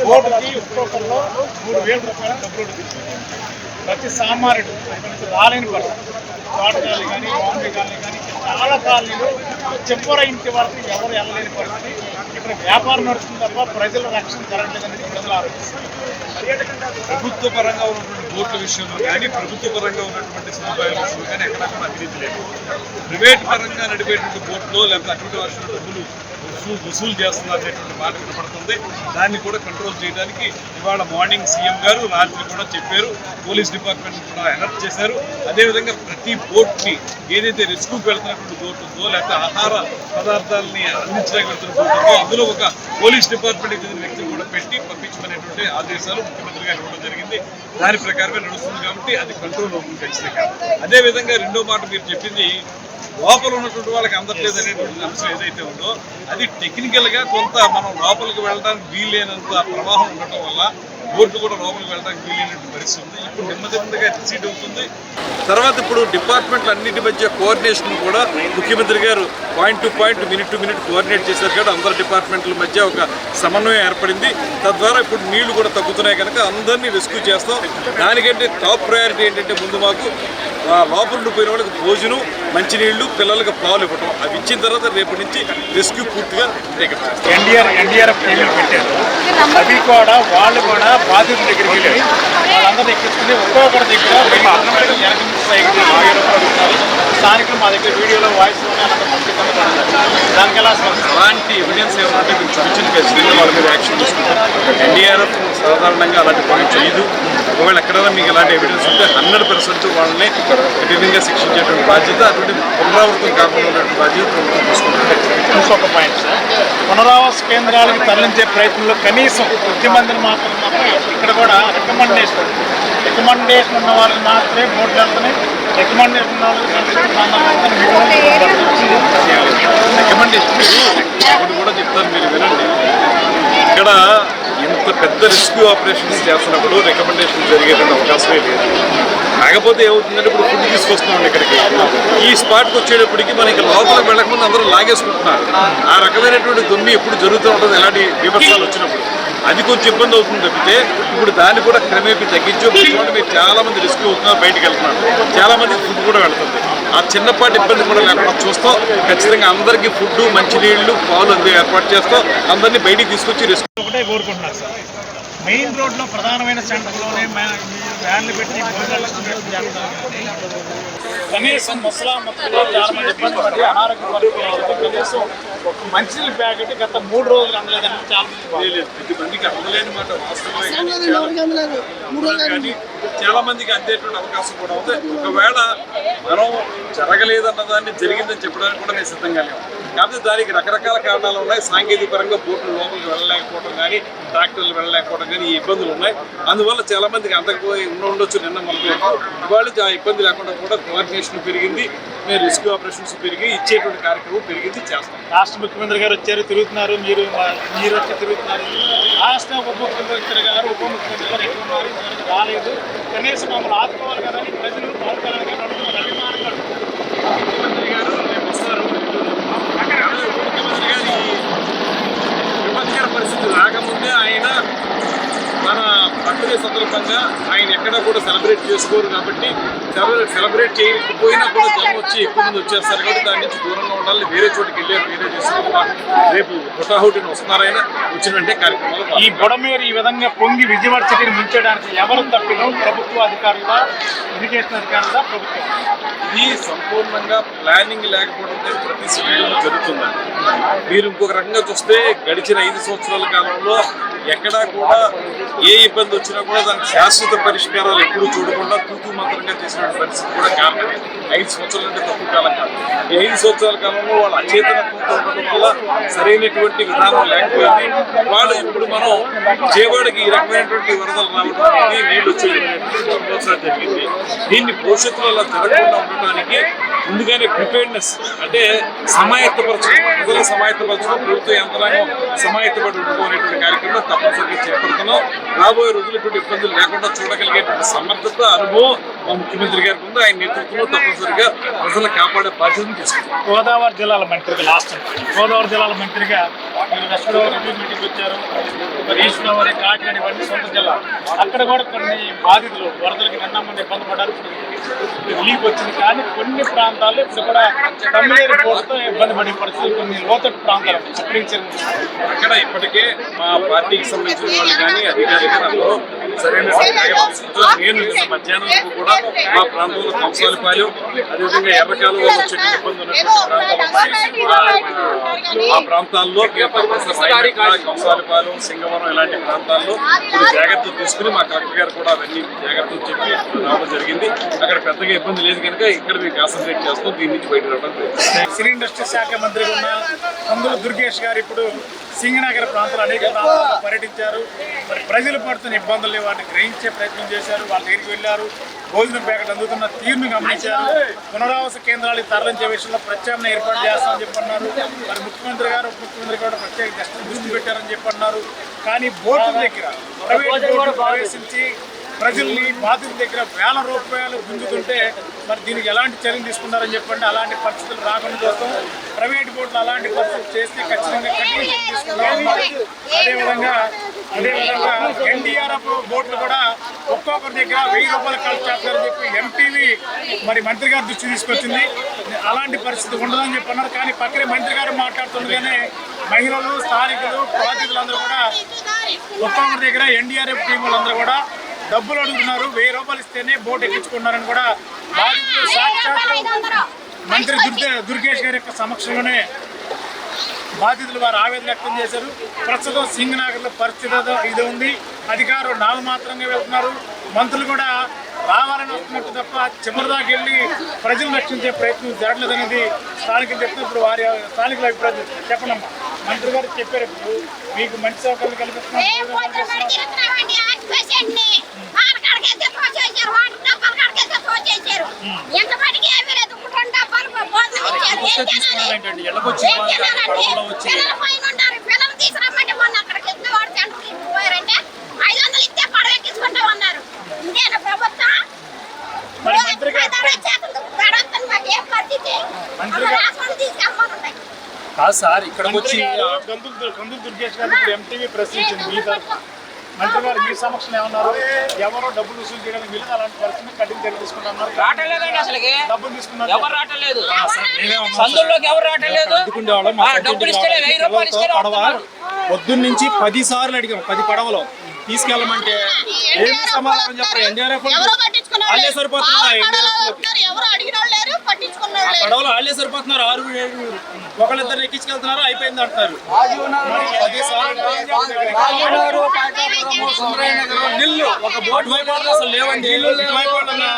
కోటికి ఒక్కొక్కరిలో మూడు వేల రూపాయల డబ్బులు ప్రతి సామాన్యుడు నుంచి రాలేని పరిస్థితి తోటకాలు కానీ బాంబే కాలనీ కానీ చాలా కాలనీలు చెప్పర ఇంటి వరకు ఎవరు వెళ్ళలేని పరిస్థితి. ఇక్కడ వ్యాపారం నడుస్తుంది తప్ప ప్రజల రక్షణ జరగలేదని ప్రజలు ఆలోచిస్తారు ప్రభుత్వ పరంగా ఉన్నటువంటి బోర్డుల విషయంలో కానీ ప్రభుత్వ పరంగా ఉన్నటువంటి సదుపాయాల విషయంలో కానీ ఎక్కడ కూడా అభివృద్ధి లేదు. ప్రైవేట్ పరంగా నడిపేటువంటి బోర్డులో లేకపోతే అటువంటి వర్షం డబ్బులు వసూలు వసూలు చేస్తున్నారు అనేటువంటి మాట వినపడుతుంది. దాన్ని కూడా కంట్రోల్ చేయడానికి ఇవాళ మార్నింగ్ సీఎం గారు రాత్రి కూడా చెప్పారు. పోలీస్ డిపార్ట్మెంట్ కూడా అలర్ట్ చేశారు. అదేవిధంగా ప్రతి బోట్ని ఏదైతే రెస్క్యూకి వెళ్తున్నటువంటి బోట్ ఉందో లేకపోతే ఆహార పదార్థాలని అందించడానికి వెళ్తున్న బోట్ ఉందో అందులో ఒక పోలీస్ డిపార్ట్మెంట్కి చెందిన వ్యక్తిని కూడా పెట్టి పంపించమనేటువంటి ఆదేశాలు ముఖ్యమంత్రి గారు ఇవ్వడం జరిగింది. దాని ప్రకారమే నడుస్తుంది కాబట్టి అది కంట్రోల్ అవుతుంది ఖచ్చితంగా. అదేవిధంగా రెండో మాట మీరు చెప్పింది లోపల ఉన్నటువంటి వాళ్ళకి అందట్లేదు అనేటువంటి అంశం ఏదైతే ఉందో అది టెక్నికల్గా కొంత మనం లోపలికి వెళ్ళడానికి వీలైనంత ప్రవాహం ఉండటం వల్ల బోర్డు కూడా లోపలికి వెళ్ళడానికి వీలైనటువంటి పరిస్థితి ఉంది. ఇప్పుడు నెమ్మది నెమ్మదిగా రిసీడ్ అవుతుంది. తర్వాత ఇప్పుడు డిపార్ట్మెంట్ల అన్నింటి మధ్య కోఆర్డినేషన్ కూడా ముఖ్యమంత్రి గారు point to point minute to minute coordinate చేశారు కాబట్టి అందరి డిపార్ట్మెంట్ల మధ్య ఒక సమన్వయం ఏర్పడింది. తద్వారా ఇప్పుడు నీళ్ళు కూడా తగ్గుతున్నాయి కనుక అందరినీ రెస్క్యూ చేస్తాం. దానికంటే టాప్ ప్రయారిటీ ఏంటంటే ముందు మాకు ఆ లోపల ఉండిపోయిన వాళ్ళకి భోజనం మంచినీళ్ళు పిల్లలకు పాలు ఇవ్వటం. అవి ఇచ్చిన తర్వాత రేపటి నుంచి రెస్క్యూ పూర్తిగా ఎన్డీఆర్ ఎన్డీఆర్ఎఫ్ పెట్టారు. అవి కూడా వాళ్ళు కూడా బాధితుల దగ్గరికి వెళ్ళి వాళ్ళందరినీ ఎక్కించుకుని ఒక్కొక్కరి దగ్గర వెయ్యి రూపాయలు స్థానికులు మా దగ్గర వీడియోలో వాయిస్ దానికి ఎలా అలాంటి ఎవిడెన్స్ ఏమంటే మీరు చూపించిన ఖచ్చితంగా వాళ్ళ మీద యాక్షన్ తీసుకుంటారు. ఎన్డీఆర్ఎఫ్ సాధారణంగా అలాంటి పని చేయదు. ఒకవేళ ఎక్కడైనా మీకు ఇలాంటి ఎవిడెన్స్ ఉంటే హండ్రెడ్ పర్సెంట్ వాళ్ళని కఠినంగా శిక్షించేటువంటి బాధ్యత అటువంటి పునరావృతం కాకుండా ఉన్నటువంటి బాధ్యత ప్రభుత్వం తీసుకుంటుంది ఇంకొక పాయింట్ సార్ పునరావాస కేంద్రాలకు తరలించే ప్రయత్నంలో కనీసం కొద్ది మందిని మాత్రం ఇక్కడ కూడా రికమెండేషన్ రికమెండేషన్ ఉన్న వాళ్ళని మాత్రమే బోర్డు వెళ్తున్నాయి రికమెండేషన్ ఉన్న వాళ్ళకి రికమెండేషన్ కూడా చెప్తాను మీరు వినండి. ఇక్కడ ఇంత పెద్ద రెస్క్యూ ఆపరేషన్స్ చేస్తున్నప్పుడు రికమెండేషన్ జరిగేటువంటి అవకాశమే లేదు. కాకపోతే ఏమవుతుందంటే ఇప్పుడు ఫుడ్ తీసుకొస్తున్నాం ఇక్కడికి. ఈ స్పాట్కి వచ్చేటప్పటికి మనకి లోపలికి వెళ్ళకముందు అందరూ లాగేసుకుంటున్నారు. ఆ రకమైనటువంటి దొమ్మి ఎప్పుడు జరుగుతూ ఉంటుంది ఎలాంటి విమర్శలు వచ్చినప్పుడు. అది కొంచెం ఇబ్బంది అవుతుంది తప్పితే ఇప్పుడు దాన్ని కూడా క్రమేపీ తగ్గించి. మీరు చాలా మంది రెస్క్యూ అవుతున్నారు బయటికి వెళ్తున్నారు. చాలా మంది ఫుడ్ కూడా వెళ్తుంది ఆ చిన్నపాటి ఇబ్బంది కూడా లేకుండా చూస్తాం. ఖచ్చితంగా అందరికీ ఫుడ్ మంచినీళ్ళు పాలు అందే ఏర్పాటు చేస్తాం. అందరినీ బయటికి తీసుకొచ్చి రెస్క్యూ ఒకటే కోరుకుంటున్నారు సార్. మెయిన్ రోడ్లో ప్రధానమైన సెంటర్లోనే వ్యాన్లు పెట్టి భోజనాలు కనీసం ముసలా ముక్కలు చాలా మంది ఇబ్బంది పడి అనారోగ్య పరిస్థితులు కనీసం ఒక మంచినీళ్ళ ప్యాకెట్ గత మూడు రోజులు అందలేదని చాలా మంది మందికి అందలేని మాట వాస్తవమే కానీ చాలా- కానీ చాలా మందికి అందేటువంటి అవకాశం కూడా ఉంది. ఒకవేళ మనం జరగలేదన్న దాన్ని జరిగిందని చెప్పడానికి కూడా నేను సిద్ధంగా లేవు కాకపోతే దానికి రకరకాల కారణాలు ఉన్నాయి. సాంకేతిక పరంగా బోట్లు లోపలికి వెళ్ళలేకపోవడం కానీ ట్రాక్టర్లు వెళ్ళలేకపోవడం కానీ ఈ ఇబ్బందులు ఉన్నాయి. అందువల్ల చాలా మందికి అందకపోయి ఉండొచ్చు నిన్న మొదలు ఇవాళ ఆ ఇబ్బంది లేకుండా కూడా కోఆర్డినేషన్ పెరిగింది. మేము రెస్క్యూ ఆపరేషన్స్ పెరిగి ఇచ్చేటువంటి కార్యక్రమం పెరిగింది చేస్తాం. రాష్ట్ర ముఖ్యమంత్రి గారు వచ్చారు తిరుగుతున్నారు. మీరు మీరు వచ్చి తిరుగుతున్నారు. రాష్ట్ర ఉప ముఖ్యమంత్రి గారు ఉప ముఖ్యమంత్రి గారు రాలేదు. కనీసం మమ్మల్ని ఆదుకోవాలి కదా అని ప్రజలు బాధపడాలని అభిమానం ముఖ్యమంత్రి గారు రేపు వస్తారు ముఖ్యమంత్రి గారు ఈ విపత్కర పరిస్థితి రాకముందే ఆయన మన బర్త్డే సందర్భంగా ఆయన ఎక్కడా కూడా సెలబ్రేట్ చేసుకోరు కాబట్టి సెలబ్రేట్ సెలబ్రేట్ చేయకపోయినా కూడా జనం వచ్చి ఎక్కువ మంది వచ్చేస్తారు కాబట్టి దాని నుంచి దూరంగా ఉండాలి. వేరే చోటికి వెళ్ళారు వేరే చేసుకోవాలి రేపు హుటాహుటిని వస్తున్నారైనా ఆయన వచ్చిన వెంటనే ఈ బుడమేరు ఈ విధంగా పొంగి విజయవాడ సిటీని ముంచడానికి ఎవరు తప్పిన ప్రభుత్వ అధికారుల ఇరిగేషన్ అధికారుల ప్రభుత్వం. ఇది సంపూర్ణంగా ప్లానింగ్ లేకపోవడంతో ప్రతి సిటీలో జరుగుతుందండి మీరు ఇంకొక రకంగా చూస్తే గడిచిన ఐదు సంవత్సరాల కాలంలో ఎక్కడా కూడా ఏ ఇబ్బంది వచ్చినా కూడా దానికి శాశ్వత పరిష్కారాలు ఎప్పుడూ చూడకుండా తూతూ మంత్రంగా చేసిన పరిస్థితి కూడా కారణం ఐదు సంవత్సరాల అంటే తక్కువ కాలం కాదు. ఈ ఐదు సంవత్సరాల కాలంలో వాళ్ళ అచేతనత్వంతో ఉండడం వల్ల సరైనటువంటి విధానం లేకపోయింది. వాళ్ళు ఇప్పుడు మనం విజయవాడకి ఈ రకమైనటువంటి వరదలు రావడం అనేది నీళ్ళు వచ్చేయడం జరిగింది. దీన్ని భవిష్యత్తులో అలా జరగకుండా ఉండటానికి ముందుగానే ప్రిపేర్నెస్ అంటే సమాయత్తపరచడం ప్రజల సమాయత్తపరచడం ప్రభుత్వ యంత్రాంగం సమాయత్తపడి ఉండుకోనేటువంటి కార్యక్రమం తప్పనిసరిగా చేపడుతున్నాం. రాబోయే రోజులు ఇటువంటి ఇబ్బందులు లేకుండా చూడగలిగేటువంటి సమర్థత అనుభవం మా ముఖ్యమంత్రి గారికి ఉంది. ఆయన నేతృత్వంలో తప్పనిసరిగా ప్రజలను కాపాడే బాధ్యతను తీసుకుంటాం. గోదావరి జిల్లాల మంత్రిగా లాస్ట్. గోదావరి జిల్లాల మంత్రిగా మీరు గోదావరి వచ్చారు. మరి కాకినాడ ఇవన్నీ సొంత జిల్లా. అక్కడ కూడా కొన్ని బాధితులు వరదలకి నిన్న మంది ఇబ్బంది పడాల్సింది రిలీఫ్ వచ్చింది. కానీ కొన్ని ప్రాంతాల్లో ఇప్పుడు కూడా తమిళేరు పోటుతో ఇబ్బంది పడే పరిస్థితులు కొన్ని లోతట్టు ప్రాంతాలు అక్కడ ఇప్పటికే మా పార్టీకి సంబంధించిన వాళ్ళు కానీ అధికారులు సరైన నేను మధ్యాహ్నం కూడా మా ప్రాంతంలో కంసాలపాలెం అదేవిధంగా ఎర్రకాలువ వచ్చే ఇబ్బంది ఆ ప్రాంతాల్లో కంసాలపాలెం సింగవరం ఇలాంటి ప్రాంతాల్లో జాగ్రత్తలు తీసుకుని మా కలెక్టర్ గారు కూడా అవన్నీ జాగ్రత్తలు చెప్పి రావడం జరిగింది. అక్కడ పెద్దగా ఇబ్బంది లేదు కనుక ఇక్కడ మేము కాన్సన్ట్రేట్ చేస్తాం దీని నుంచి బయట రావడం సినీ ఇండస్ట్రీ శాఖ మంత్రిగా ఉన్న కందుల దుర్గేష్ గారు ఇప్పుడు సింగనగర్ ప్రాంతాలు అనేక ప్రాంతాల్లో పర్యటించారు. మరి ప్రజలు పడుతున్న ఇబ్బందుల్ని వాటిని గ్రహించే ప్రయత్నం చేశారు వాళ్ళ దగ్గరికి వెళ్ళారు భోజనం ప్యాకెట్ అందుతున్న తీరును గమనించారు. పునరావాస కేంద్రాలు తరలించే విషయంలో ప్రత్యామ్నాయ ఏర్పాటు చేస్తామని చెప్పన్నారు. మరి ముఖ్యమంత్రి గారు ఉప ముఖ్యమంత్రి గారు ప్రత్యేక దృష్టి పెట్టారని చెప్పన్నారు. కానీ బోర్డు దగ్గర ప్రైవేట్ బోర్డు ప్రవేశించి ప్రజల్ని బాధితుల దగ్గర వేల రూపాయలు గుంజుతుంటే మరి దీనికి ఎలాంటి చర్యలు తీసుకున్నారని చెప్పండి. అలాంటి పరిస్థితులు రాకుండా కోసం ప్రైవేట్ బోర్డులు అలాంటి పరిస్థితి చేస్తే ఖచ్చితంగా కఠిన చర్యలు అదేవిధంగా అదేవిధంగా ఎన్డీఆర్ఎఫ్ బోర్డులు కూడా ఒక్కొక్కరి దగ్గర వెయ్యి రూపాయలు ఖర్చు చేస్తారని చెప్పి ఎంపీవి మరి మంత్రి గారు దృష్టి తీసుకొచ్చింది. అలాంటి పరిస్థితి ఉండదని చెప్పన్నారు కానీ పక్కనే మంత్రి గారు మాట్లాడుతుండగానే మహిళలు స్థానికులు బాధితులందరూ కూడా ఒక్కొక్కరి దగ్గర ఎన్డీఆర్ఎఫ్ టీం వాళ్ళందరూ కూడా డబ్బులు అడుగుతున్నారు. వెయ్యి రూపాయలు ఇస్తేనే బోట్ ఎక్కించుకున్నారని కూడా బాధితులు సాక్షాత్ మంత్రి దుర్గే దుర్గేష్ గారి యొక్క సమక్షంలోనే బాధితులు వారు ఆవేదన వ్యక్తం చేశారు. ప్రస్తుతం సింగనగర్లో పరిస్థితి ఇది ఉంది. అధికారులు నామమాత్రంగా వెళ్తున్నారు. మంత్రులు కూడా రావాలని వస్తున్నట్టు తప్ప చివరిదాకా వెళ్ళి ప్రజలు రక్షించే ప్రయత్నం జరగలేదనేది స్థానికులు చెప్తే ఇప్పుడు వారి స్థానికుల అభిప్రాయం చెప్పనమ్మా మంత్రి గారు చెప్పారు ఇప్పుడు మీకు మంచి సౌకర్యాలు కల్పిస్తున్నాం. ఎంత కాదు సార్ ఇక్కడికి వచ్చి కందులు దుర్గేష్ గారు ఇప్పుడు ఎంటీవీ ప్రశ్నించింది. మంత్రి గారు మీ సమక్షంలో ఏమన్నారు? ఎవరో డబ్బులు వసూలు చేయడానికి వీళ్ళు అలాంటి పరిస్థితి కఠిన చర్య తీసుకుంటున్నారు. రావట్లేదండి అసలుకి. డబ్బులు తీసుకున్నారు. ఎవరు రావట్లేదు. సందుల్లోకి రావట్లేదు? డబ్బులు వెయ్యి రూపాయలు పది సార్లు అడిగాం పది పడవలు. తీసుకెళ్ళమంటే ఏమి సమాధానం చెప్పరు. ఎన్డీఆర్ఎఫ్ వాళ్ళే సరిపోతున్నారు ఎవరు అడిగిన లేరు పట్టించుకున్నారు పడవలు వాళ్ళే సరిపోతున్నారు. ఆరు ఏడుగురు ఒకళ్ళిద్దరు ఎక్కించుకెళ్తున్నారు అయిపోయింది అంటారు నిల్లు ఒక బోట్ వైపు వాళ్ళు అసలు లేవండి. ఇటువైపు వాళ్ళన్నా,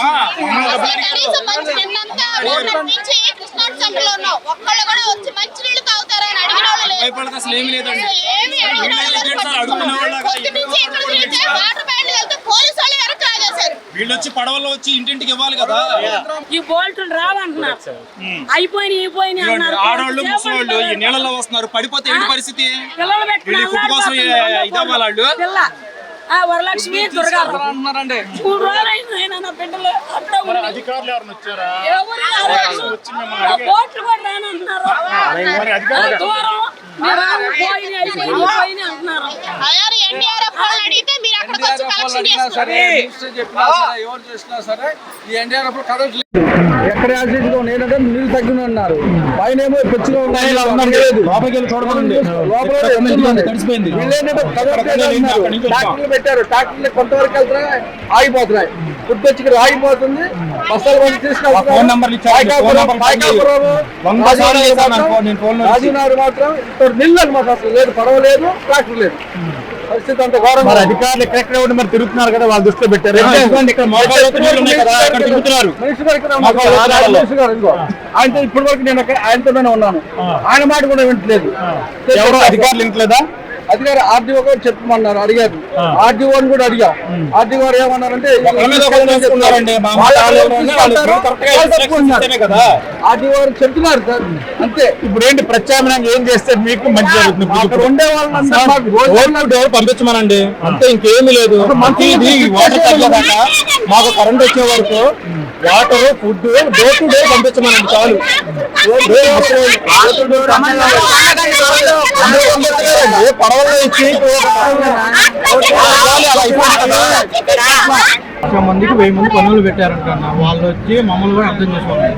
ఆ, మమ్మల్ని డబ్బులు అడిగారు. కనీసం మంచి నిన్నంతా నిన్నటి నుంచి కృష్ణాట్ సెంటర్లో ఉన్నాం ఒక్కళ్ళు కూడా వచ్చి మంచి నీళ్ళు అడిగిన వాళ్ళు లేరు. అసలు ఏమీ లేదండి. ఏమీ అడిగిన వాళ్ళు లేరు. వీళ్ళే అడుగుతున్న వాళ్ళగా పొద్దు నుంచి ఇక్కడ తిరిగితే వాటర్ వీళ్ళు వచ్చి పడవల్లో వచ్చి ఇంటింటికి ఇవ్వాలి కదా? ఈ బోల్టులు రావంటున్నారు. ఇదిగోండి, అన్నారు. ఆడవాళ్ళు ముసలోళ్ళు ఈ నీళ్ళలో వస్తున్నారు. పడిపోతే ఏంటి పరిస్థితి? ఫుడ్ కోసం. ఇదవ్వాలి వాళ్ళు? వరలక్ష్మి దుర్గా. మూడు నా బిడ్డలు అట్లా. అధికారులు వచ్చారా? కూడా రానంటున్నారు. దూరం. అంటున్నారు అయ్యారు ఎన్డీఆర్ఎఫ్ వాళ్ళని అడిగితే మీరు అక్కడికి వచ్చి కలెక్షన్ చేసుకున్నారు ఎవరు చేసినా సరే ఈ ఎన్డీఆర్ఎఫ్ కరెంట్ ఎక్కడ యాక్సిడెంట్లో నేనంటే నీళ్ళు తగ్గిన ఉన్నారు పైన ఏమో పిచ్చిగా ఉన్నాయి. ట్రాక్టర్లు పెట్టారు. ట్రాక్టర్లు కొంతవరకు వెళ్తున్నాయి ఆగిపోతున్నాయి. ఫుడ్ వచ్చి ఇక్కడ ఆగిపోతుంది. బస్సులు వచ్చి మాత్రం- ఇక్కడ నీళ్ళు అనమాట అసలు లేదు పడవ లేదు ట్రాక్టర్ లేదు. పరిస్థితి అంత మరి. అధికారులు ఎక్కడెక్కడ ఉండి మరి తిరుగుతున్నారు కదా వాళ్ళ దృష్టిలో పెట్టారు. ఇక్కడ ఆయనతో ఇప్పటి వరకు నేను ఆయనతోనే ఉన్నాను ఆయన మాట కూడా వింటలేదు ఎవరు అధికారులు అధికారి ఆర్డీఓ గారు చెప్పమన్నారు అడిగారు. ఆర్డీఓ కూడా అడిగాం. ఆర్డీఓ గారు ఏమన్నారంటే వాళ్ళు వాళ్ళు. ఆర్డీఓ గారు చెప్తున్నారు సార్. అంతే. ఇప్పుడు ఏంటి ప్రత్యామ్నాయం? ఏం చేస్తే మీకు మంచి ఉండే డోర్ పంపించమనండి? అంతే ఇంకేమీ లేదు. మాకు కరెంట్ వచ్చే వరకు water food door to door పంపించమనండి చాలు. పడవల్లో ఇచ్చి అలా అయిపోయింది కదా. లక్ష మందికి వెయ్యి మంది పనులు పెట్టారంట. వాళ్ళు వచ్చి మమ్మల్ని కూడా అర్థం చేసుకోవాలి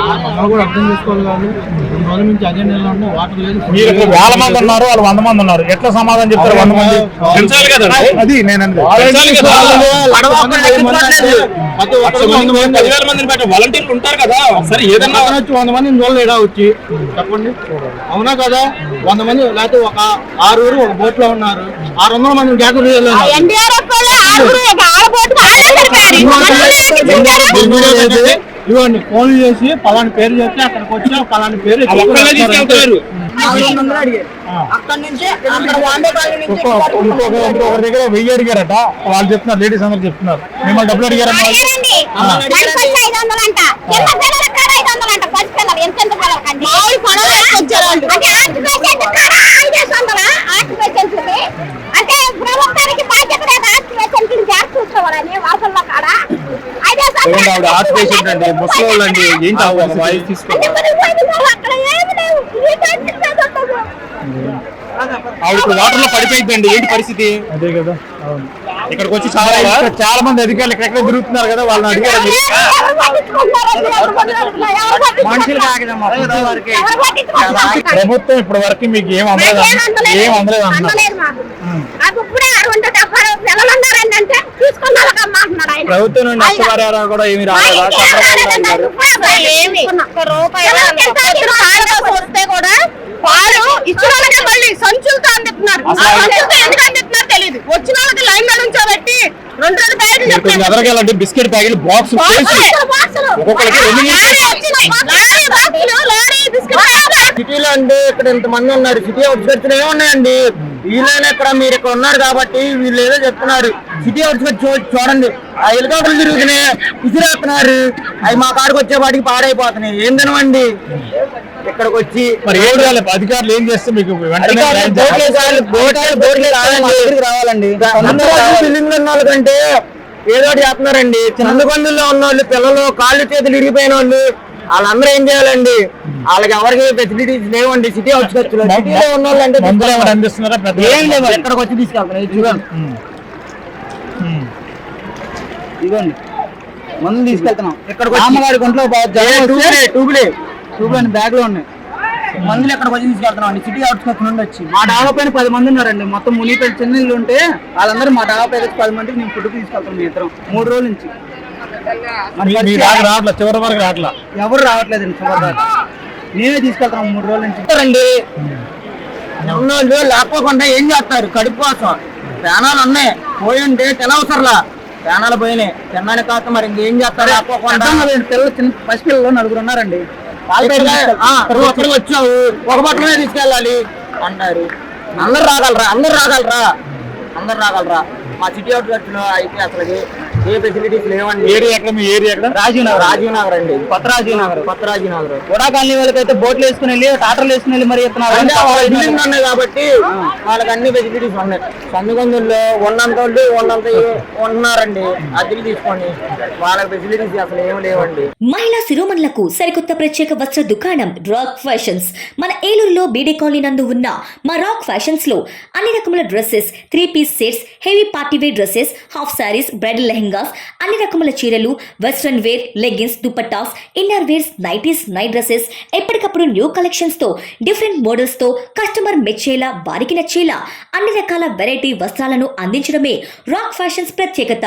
ఆ మమ్మల్ని కూడా అర్థం చేసుకోవాలి వాళ్ళు రెండు రోజుల నుంచి అదే నెలలో ఉండే వాటర్ లేదు. మీరు. వేల మంది ఉన్నారు వాళ్ళు వంద మంది ఉన్నారు. ఎట్లా సమాధానం చెప్తారు వంద మంది? పెంచాలి. అది నేను పదివేల మందిని పెట్ట వాలంటీర్లు ఉంటారు కదా? సరే ఏదన్నా వంద మంది రోజులు ఏడా వచ్చి చెప్పండి. అవునా కదా? వంద మంది లేకపోతే ఒక ఆరుగురు ఒక బోట్లో ఉన్నారు. ఆరు వందల మంది గ్యాదర్ ఇవ్వండి ఫోన్లు చేసి పలాని పేరు చెప్తే అక్కడికి వచ్చి పలాని పేరు ఆ ఒక్కళ్ళే తీసుకెళ్తారు అక్కడ నుంచి అక్కడ వాండే కాలనీ నుంచి ఇంకొక దగ్గర వెయ్యి అడిగారట. వాళ్ళు చెప్తున్నారు లేడీస్ అందరు చెప్తున్నారు. మిమ్మల్ని డబ్బులు అడిగారమ్మా. అంటే ప్రభుత్వానికి బాధ్యత లేదు ఆక్యుపేషన్కి జాగ్రత్త చూసుకోవాలని వాసల్లో కాడ? ఐదేసి వందలు. ఏంటి ఆవిడ హార్ట్ పేషెంట్ అండి ముసలి వాళ్ళు అండి ఏంటి ఆవిడ వాయిస్ తీసుకో అంటే మరి పోయింది వాళ్ళు అక్కడ ఏమి లేవు. ఈ టైంకి లేదు ఉండదు. ఆవిడ ఇప్పుడు వాటర్లో పడిపోయిందండి ఏంటి పరిస్థితి? అదే కదా అవును. ఇక్కడికి వచ్చి చాలా ఇక్కడ చాలా మంది అధికారులు ఎక్కడెక్కడ తిరుగుతున్నారు కదా వాళ్ళని అడిగారు? ప్రభుత్వం ఇప్పటి వరకు మీకు ఏం అందలేదు. ఏం అందలేదు ఆయన. ప్రభుత్వం నుండి నష్టపరిహారం కూడా ఏమి రాలేదా? వస్తే కూడా పాలు ఇచ్చిన వాళ్ళకే మళ్ళీ సంచులతో అందిస్తున్నారు. ఆ సంచులతో ఎందుకు అందిస్తున్నారు తెలియదు వచ్చిన వాళ్ళకి లైన్లో నుంచోబెట్టి రెండు రెండు ప్యాకెట్లు బిస్కెట్ ప్యాకెట్ బాక్స్ ఒక్కొక్కరికి సిటీలో అండి ఇక్కడ ఇంతమంది ఉన్నారు. సిటీ అవుట్స్కట్స్ ఏమున్నాయండి వీళ్ళైనా ఇక్కడ మీరు ఇక్కడ ఉన్నారు కాబట్టి వీళ్ళు ఏదో చెప్తున్నారు. సిటీ అవుట్స్కట్స్ చూడండి. ఆ హెలికాప్టర్లు తిరుగుతున్నాయి. విసిరేస్తున్నారు అవి మా కాడికి వచ్చేపాటికి పాడైపోతున్నాయి. ఏం తినవండి ఇక్కడికి వచ్చి మరి ఏం చేయాలి అధికారులు ఏం చేస్తే మీకు రావాలండి. బిల్డింగ్లు ఉన్న వాళ్ళకంటే ఏదో ఒకటి చేస్తున్నారండి. చిన్నకొందుల్లో ఉన్న వాళ్ళు పిల్లలు కాళ్ళు చేతులు ఇరిగిపోయిన వాళ్ళు వాళ్ళందరూ ఏం చేయాలండి? వాళ్ళకి ఎవరికి ఫెసిలిటీస్ లేవండి. సిటీ లో సిటీలో ఉన్న వాళ్ళు అంటే ఏం లేవు ఎక్కడికి వచ్చి తీసుకెళ్తారు? ఇది చూడండి. ఇదిగోండి. మందులు తీసుకెళ్తున్నాం. ఇక్కడికి అమ్మగారి కొంట్లో టూబులే టూబులు బ్యాగ్లో ఉన్నాయి. మందులు ఎక్కడికి వచ్చి తీసుకెళ్తున్నాం అండి సిటీ అవుట్స్కట్స్ నుండి వచ్చి. మా డాబా పైన పది మంది ఉన్నారండి. మొత్తం మునిపల్లి చిన్న ఇల్లు ఉంటే వాళ్ళందరూ మా డాబా పైన వచ్చి పది మందికి నేను ఫుడ్ తీసుకెళ్తాం మీ ఇద్దరం. మూడు రోజుల నుంచి. మరి మీ- మీ దాకా రావట్లా? చివరి వరకు రావట్లా? ఎవరు రావట్లేదండి చివరి దాకా నేనే తీసుకెళ్తాం మూడు రోజుల నుంచి. రండి ఉన్నోళ్ళు లేకపోకుండా ఏం చేస్తారు? కడుపు కోసం. ప్రాణాలు ఉన్నాయి. పోయి ఉంటే తినవసరలా. ప్రాణాలు పోయినాయి. తినడానికి కాక మరి ఇంకేం చేస్తారు? లేకపోకుండా. పిల్లలు చిన్న పసిపిల్లలు నలుగురు ఉన్నారండి. ఒక్కడికి వచ్చావు ఒక బట్టలనే తీసుకెళ్ళాలి. అంటారు. అందరు రాగలరా? అందరు రాగలరా? అందరు రాగలరా? మా సిటీ అవుట్ అయితే అసలు ఏ ఫెసిలిటీస్ లేవండి. ఏరియా ఎక్కడ మీ ఏరియా ఎక్కడ రాజీవ్ నగర్ రాజీవ్ నగర్ అండి. కొత్త రాజీవ్ నగర్ కొత్త రాజీవ్ నగర్ కూడా కాలనీ వాళ్ళకి అయితే బోట్లు వేసుకుని వెళ్ళి టాటర్లు వేసుకుని వెళ్ళి మరి ఉన్నాయి కాబట్టి వాళ్ళకి అన్ని ఫెసిలిటీస్ ఉన్నాయి. సందుగందుల్లో ఉన్నంత వాళ్ళు ఉన్నంత ఉన్నారండి. అద్దెలు తీసుకొని వాళ్ళకి ఫెసిలిటీస్ అసలు ఏమి లేవండి. మహిళా శిరోమణులకు సరికొత్త ప్రత్యేక వస్త్ర దుకాణం రాక్ ఫ్యాషన్స్ మన ఏలూరులో బీడే కాలనీ నందు ఉన్న మా రాక్ ఫ్యాషన్స్లో అన్ని రకముల dresses three piece sets heavy party wear dresses half saris bridal lehengas అన్ని రకముల చీరలు western wear leggings dupattas inner wears nighties night dresses ఎప్పటికప్పుడు న్యూ కలెక్షన్స్తో డిఫరెంట్ మోడల్స్తో కస్టమర్ మెచ్చేలా వారికి నచ్చేలా అన్ని రకాల వెరైటీ వస్త్రాలను అందించడమే రాక్ ఫ్యాషన్స్ ప్రత్యేకత.